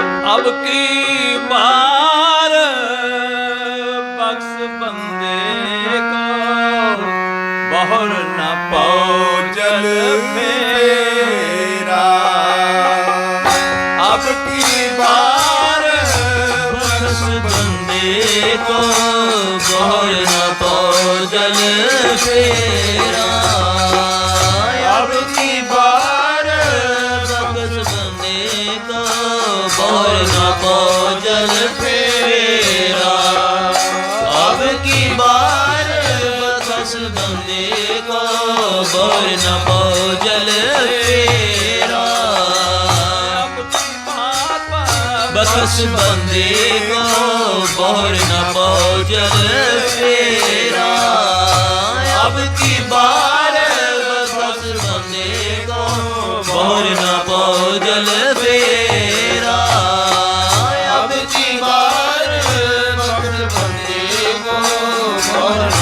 ਅਬ ਕੀ ਮਾਰ ਬਖਸ਼ ਬੰਦੇ ਕੋ? ਬਹੁਰ ਨਾ ਪਾਉ ਜਲ ਮੇਰਾ। ਅਬ ਕੀ ਮਾਰ ਬਖਸ਼ ਬੰਦੇ ਕੋ? ਬਹੁਰ ਨਾ ਪਾਉ ਜਲ ਮੇਰਾ। बंदे को बोर न बोझल तेरा बखश बंदे को बोर न बोझल तेरा अब की बार बखश बंदे को बोर न बोझल तेरा अब की बार बखश बंदे को बोर न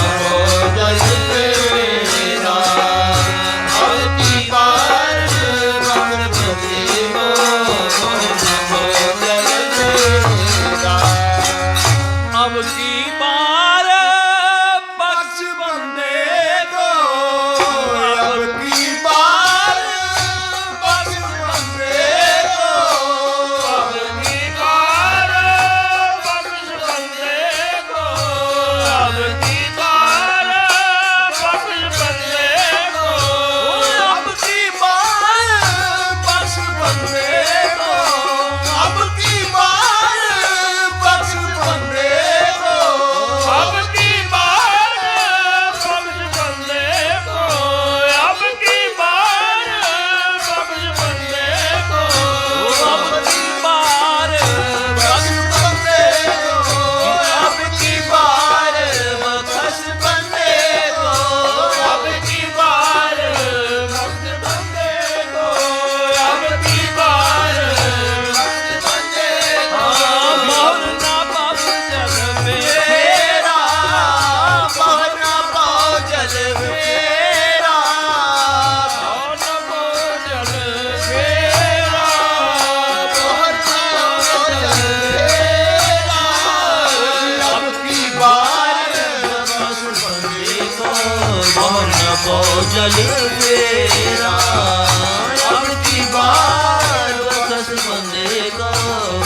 जल मेरा अब की बार बखस बंदे को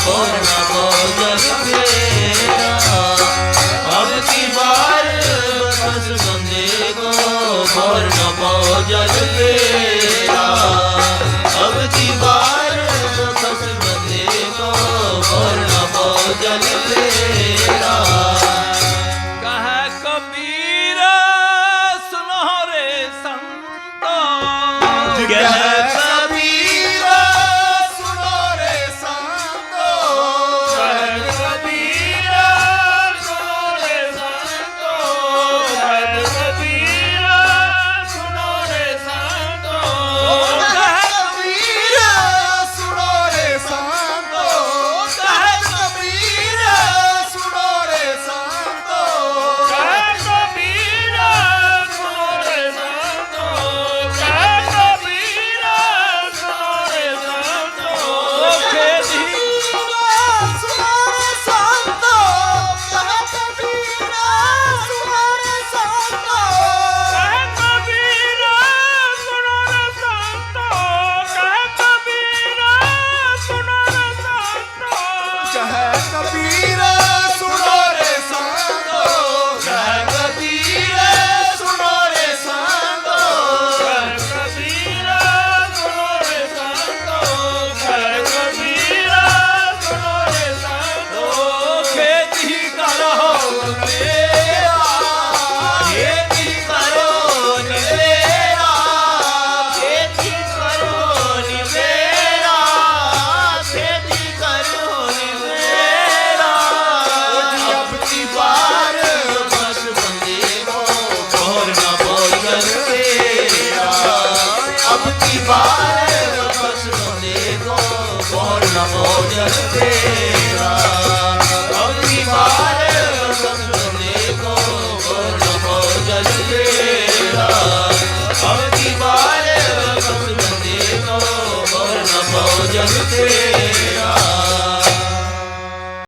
बोलना को जल मेरा अब की बार बखस बंदे को बोलना को जल मेरा Yeah. ਸੋਨ ਭੋਜਨ ਤੇਰਾ। ਅਗਨੀ ਮਾਰ ਸੁਨੇ ਕੋ ਸੋਨ ਭੋਜਨ ਤੇਰਾ। ਅਗਨੀ ਮਾਰ ਸੁਨੇ ਕੋ ਸੋਨ ਭੋਜਨ ਤੇਰਾ।